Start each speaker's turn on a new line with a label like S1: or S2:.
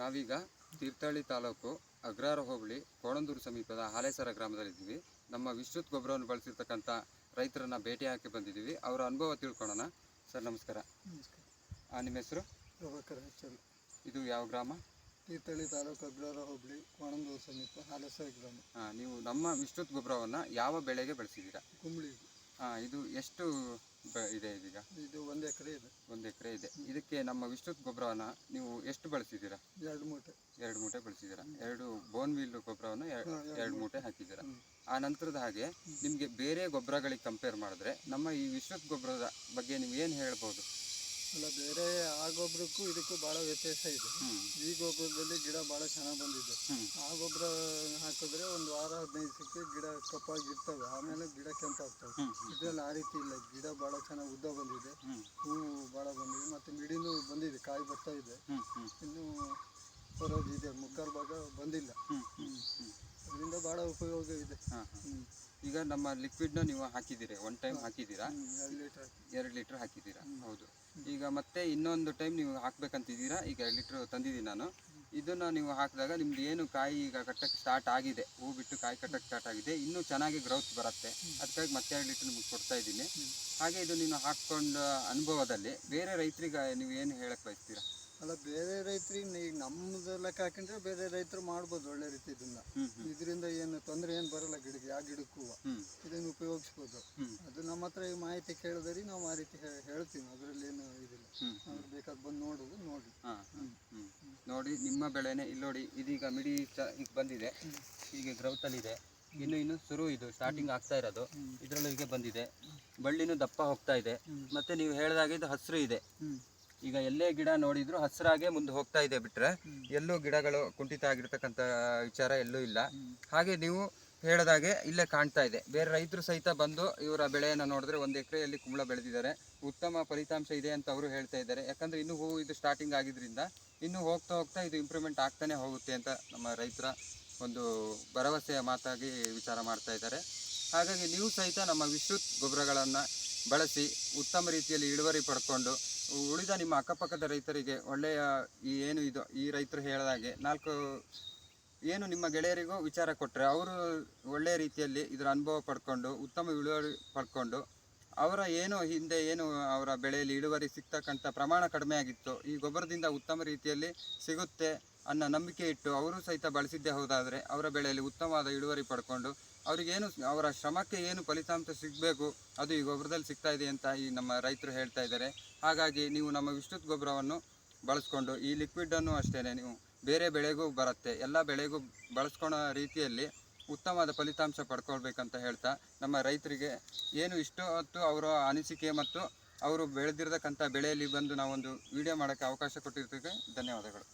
S1: ನಾವೀಗ ತೀರ್ಥಹಳ್ಳಿ ತಾಲೂಕು ಅಗ್ರಾರ ಹೋಬಳಿ ಕೋಣಂದೂರು ಸಮೀಪದ ಹಾಲೇಸರ ಗ್ರಾಮದಲ್ಲಿದ್ದೀವಿ. ನಮ್ಮ ವಿಶ್ವತ್ ಗೊಬ್ಬರವನ್ನು ಬಳಸಿರ್ತಕ್ಕಂಥ ರೈತರನ್ನ ಭೇಟಿ ಹಾಕಿ ಬಂದಿದ್ದೀವಿ. ಅವರ ಅನುಭವ ತಿಳ್ಕೊಳ್ಳೋಣ. ಸರ್ ನಮಸ್ಕಾರ.
S2: ನಮಸ್ಕಾರ.
S1: ನಿಮ್ಮ ಹೆಸರು?
S2: ಪ್ರಭಾಕರ್
S1: ಇದು ಯಾವ ಗ್ರಾಮ?
S2: ತೀರ್ಥಹಳ್ಳಿ ತಾಲೂಕು ಅಗ್ರಾರ ಹೋಬಳಿ ಕೋಣಂದೂರು ಸಮೀಪ ಹಾಲೇಸರ ಗ್ರಾಮ.
S1: ಹಾಂ ನೀವು ನಮ್ಮ ವಿಶ್ವತ್ ಗೊಬ್ಬರವನ್ನು ಯಾವ ಬೆಳೆಗೆ ಬಳಸಿದ್ದೀರಾ?
S2: ಕುಂಬಳಿ
S1: ಹಾಂ ಇದು ಎಷ್ಟು ಇದೆ ಇದೀಗ?
S2: ಇದು ಒಂದು ಎಕರೆ ಇದೆ.
S1: ಒಂದು ಎಕರೆ ಇದೆ. ಇದಕ್ಕೆ ನಮ್ಮ ವಿಶ್ವದ ಗೊಬ್ಬರವನ್ನು ನೀವು ಎಷ್ಟು ಬಳಸಿದ್ದೀರಾ?
S2: ಎರಡು ಮೂಟೆ.
S1: ಎರಡು ಮೂಟೆ ಬಳಸಿದ್ದೀರಾ? ಎರಡು ಬೋನ್ ವೀಲ್ ಗೊಬ್ಬರವನ್ನು
S2: ಎರಡು
S1: ಎರಡು ಮೂಟೆ. ಹಾಕಿದ್ದೀರಾ? ಆ ನಂತರದ ಹಾಗೆ ನಿಮಗೆ ಬೇರೆ ಗೊಬ್ಬರಗಳಿಗೆ ಕಂಪೇರ್ ಮಾಡಿದ್ರೆ ನಮ್ಮ ಈ ವಿಶ್ವದ ಗೊಬ್ಬರದ ಬಗ್ಗೆ ನೀವು ಏನು ಹೇಳ್ಬೋದು?
S2: ಅಲ್ಲ ಬೇರೆ ಆ ಗೊಬ್ಬರಕ್ಕೂ ಇದಕ್ಕೂ ಭಾಳ ವ್ಯತ್ಯಾಸ ಇದೆ. ಈ ಗೊಬ್ಬರದಲ್ಲಿ ಗಿಡ ಭಾಳ ಚೆನ್ನಾಗಿ ಬಂದಿದೆ. ಆ ಗೊಬ್ಬರ ಹಾಕಿದ್ರೆ ಒಂದು ವಾರ ಹದಿನೈದು ಸಿಕ್ಕಿ ಗಿಡ ಕಪ್ಪಾಗಿರ್ತವೆ. ಆಮೇಲೆ ಗಿಡ ಕೆಂಪಾಗ್ತವೆ. ಇದರಲ್ಲಿ ಆ ರೀತಿ ಇಲ್ಲ. ಗಿಡ ಭಾಳ ಚೆನ್ನಾಗಿ ಉದ್ದ ಬಂದಿದೆ. ಹೂವು ಭಾಳ ಬಂದಿದೆ. ಮತ್ತು ಮಿಡಿನೂ ಬಂದಿದೆ. ಕಾಯಿ ಬರ್ತಾ ಇದೆ. ಇನ್ನು ಬರೋದಿದೆ ಇದೆ. ಮುಕ್ಕಾಲು ಭಾಗ ಬಂದಿಲ್ಲ. ಅದರಿಂದ ಭಾಳ ಉಪಯೋಗ ಇದೆ.
S1: ಈಗ ನಮ್ಮ ಲಿಕ್ವಿಡ್ನ ನೀವು ಹಾಕಿದ್ದೀರಿ ಒನ್ ಟೈಮ್ ಹಾಕಿದ್ದೀರಾ?
S2: ಹ್ಮ್, ಎರಡು ಲೀಟರ್
S1: ಎರಡು ಲೀಟ್ರ್ ಹಾಕಿದ್ದೀರಾ? ಹೌದು. ಈಗ ಮತ್ತೆ ಇನ್ನೊಂದು ಟೈಮ್ ನೀವು ಹಾಕ್ಬೇಕಂತಿದ್ದೀರಾ? ಈಗ ಎರಡು ಲೀಟ್ರ್ ತಂದಿದ್ದೀನಿ ನಾನು. ಇದನ್ನ ನೀವು ಹಾಕಿದಾಗ ನಿಮ್ದು ಏನು ಕಾಯಿ ಈಗ ಕಟ್ಟಕ್ಕೆ ಸ್ಟಾರ್ಟ್ ಆಗಿದೆ ಹೂ ಬಿಟ್ಟು ಕಾಯಿ ಕಟ್ಟಕ್ಕೆ ಸ್ಟಾರ್ಟ್ ಆಗಿದೆ ಇನ್ನೂ ಚೆನ್ನಾಗಿ ಗ್ರೌತ್ ಬರುತ್ತೆ. ಅದಕ್ಕಾಗಿ ಮತ್ತೆ ಎರಡು ಲೀಟ್ರ್ ನಿಮ್ಗೆ ಕೊಡ್ತಾ ಇದ್ದೀನಿ. ಹಾಗೆ ಇದು ನೀನು ಹಾಕ್ಕೊಂಡ ಅನುಭವದಲ್ಲಿ ಬೇರೆ ರೈತರಿಗೆ ನೀವು ಏನು ಹೇಳಕ್ಕೆ ಬಯಸ್ತೀರಾ?
S2: ಅಲ್ಲ ಬೇರೆ ರೈತರಿಗೆ ಈಗ ನಮ್ದು ಲೆಕ್ಕ ಹಾಕೊಂಡ್ರೆ ಬೇರೆ ರೈತರು ಮಾಡ್ಬೋದು ಒಳ್ಳೆ ರೀತಿ ಇದನ್ನ. ಇದರಿಂದ ಏನು ತೊಂದರೆ ಏನು ಬರಲ್ಲ ಗಿಡಕ್ಕೆ ಯಾವ ಗಿಡಕ್ಕೂ. ಇದನ್ನ ಉಪಯೋಗಿಸ್ಬೋದು. ಅದು ನಮ್ಮ ಹತ್ರ ಈ ಮಾಹಿತಿ ಕೇಳಿದ್ರಿ ನಾವು ಆ ರೀತಿ ಹೇಳ್ತೀವಿ. ಅದರಲ್ಲಿ ಏನು ಇದಿಲ್ಲ. ಅವ್ರು ಬೇಕಾದ್ ಬಂದು ನೋಡೋದು ನೋಡಿ.
S1: ನೋಡಿ ನಿಮ್ಮ ಬೆಳೆನೆ ಇಲ್ಲಿ ನೋಡಿ ಇದೀಗ ಮಿಡಿ ಈಗ ಬಂದಿದೆ. ಈಗ ಗ್ರೌತ್ ಅಲ್ಲಿ ಇದೆ. ಇನ್ನು ಇನ್ನು ಶುರು ಇದು ಸ್ಟಾರ್ಟಿಂಗ್ ಆಗ್ತಾ ಇರೋದು. ಇದ್ರಲ್ಲಿ ಹೀಗೆ ಬಂದಿದೆ. ಬಳ್ಳಿನೂ ದಪ್ಪ ಹೋಗ್ತಾ ಇದೆ. ಮತ್ತೆ ನೀವು ಹೇಳಿದಾಗೆ ಇದು ಹಸಿರು ಇದೆ. ಈಗ ಎಲ್ಲೇ ಗಿಡ ನೋಡಿದ್ರು ಹಸಿರಾಗೆ ಮುಂದೆ ಹೋಗ್ತಾ ಇದೆ ಬಿಟ್ರೆ ಎಲ್ಲೂ ಗಿಡಗಳು ಕುಂಠಿತ ಆಗಿರ್ತಕ್ಕಂಥ ವಿಚಾರ ಎಲ್ಲೂ ಇಲ್ಲ. ಹಾಗೆ ನೀವು ಹೇಳಿದಾಗೆ ಇಲ್ಲೇ ಕಾಣ್ತಾ ಇದೆ. ಬೇರೆ ರೈತರು ಸಹಿತ ಬಂದು ಇವರ ಬೆಳೆಯನ್ನು ನೋಡಿದ್ರೆ ಒಂದು ಎಕರೆಯಲ್ಲಿ ಕುಂಬಳ ಬೆಳೆದಿದ್ದಾರೆ. ಉತ್ತಮ ಫಲಿತಾಂಶ ಇದೆ ಅಂತ ಅವರು ಹೇಳ್ತಾ ಇದ್ದಾರೆ. ಯಾಕಂದ್ರೆ ಇನ್ನು ಹೂವು ಇದು ಸ್ಟಾರ್ಟಿಂಗ್ ಆಗಿದ್ರಿಂದ ಇನ್ನು ಹೋಗ್ತಾ ಹೋಗ್ತಾ ಇದು ಇಂಪ್ರೂವ್ಮೆಂಟ್ ಆಗ್ತಾನೆ ಹೋಗುತ್ತೆ ಅಂತ ನಮ್ಮ ರೈತರ ಒಂದು ಭರವಸೆಯ ಮಾತಾಗಿ ವಿಚಾರ ಮಾಡ್ತಾ ಇದ್ದಾರೆ. ಹಾಗಾಗಿ ನೀವು ಸಹಿತ ನಮ್ಮ ವಿದ್ಯುತ್ ಗೊಬ್ಬರಗಳನ್ನು ಬಳಸಿ ಉತ್ತಮ ರೀತಿಯಲ್ಲಿ ಇಳುವರಿ ಪಡ್ಕೊಂಡು ಉಳಿದ ನಿಮ್ಮ ಅಕ್ಕಪಕ್ಕದ ರೈತರಿಗೆ ಒಳ್ಳೆಯ ಈ ಏನು ಇದು, ಈ ರೈತರು ಹೇಳಿದಾಗೆ ನಾಲ್ಕು ಏನು ನಿಮ್ಮ ಗೆಳೆಯರಿಗೂ ವಿಚಾರ ಕೊಟ್ಟರೆ ಅವರು ಒಳ್ಳೆಯ ರೀತಿಯಲ್ಲಿ ಇದರ ಅನುಭವ ಪಡ್ಕೊಂಡು, ಉತ್ತಮ ಇಳುವರಿ ಪಡ್ಕೊಂಡು, ಅವರ ಏನು ಹಿಂದೆ ಏನು ಅವರ ಬೆಳೆಯಲ್ಲಿ ಇಳುವರಿ ಸಿಗ್ತಕ್ಕಂಥ ಪ್ರಮಾಣ ಕಡಿಮೆ ಆಗಿತ್ತು, ಈ ಗೊಬ್ಬರದಿಂದ ಉತ್ತಮ ರೀತಿಯಲ್ಲಿ ಸಿಗುತ್ತೆ ಅನ್ನೋ ನಂಬಿಕೆ ಇಟ್ಟು ಅವರು ಸಹಿತ ಬಳಸಿದ್ದೇ ಹೋದಾದರೆ ಅವರ ಬೆಳೆಯಲ್ಲಿ ಉತ್ತಮವಾದ ಇಳುವರಿ ಪಡ್ಕೊಂಡು ಅವರಿಗೇನು ಅವರ ಶ್ರಮಕ್ಕೆ ಏನು ಫಲಿತಾಂಶ ಸಿಗಬೇಕು, ಅದು ಈ ಗೊಬ್ಬರದಲ್ಲಿ ಸಿಗ್ತಾ ಇದೆ ಅಂತ ಈ ನಮ್ಮ ರೈತರು ಹೇಳ್ತಾ ಇದ್ದಾರೆ. ಹಾಗಾಗಿ ನೀವು ನಮ್ಮ ವಿಸ್ತೃತ ಗೊಬ್ಬರವನ್ನು ಬಳಸ್ಕೊಂಡು, ಈ ಲಿಕ್ವಿಡನ್ನು ಅಷ್ಟೇ ನೀವು ಬೇರೆ ಬೆಳೆಗೂ ಬರುತ್ತೆ. ಎಲ್ಲ ಬೆಳೆಗೂ ಬಳಸ್ಕೊಳೋ ರೀತಿಯಲ್ಲಿ ಉತ್ತಮವಾದ ಫಲಿತಾಂಶ ಪಡ್ಕೊಳ್ಬೇಕಂತ ಹೇಳ್ತಾ, ನಮ್ಮ ರೈತರಿಗೆ ಏನು ಇಷ್ಟು ಹೊತ್ತು ಅವರ ಅನಿಸಿಕೆ ಮತ್ತು ಅವರು ಬೆಳೆದಿರತಕ್ಕಂಥ ಬೆಳೆಯಲ್ಲಿ ಬಂದು ನಾವೊಂದು ವಿಡಿಯೋ ಮಾಡೋಕ್ಕೆ ಅವಕಾಶ ಕೊಟ್ಟಿರ್ತೀವಿ ಧನ್ಯವಾದಗಳು.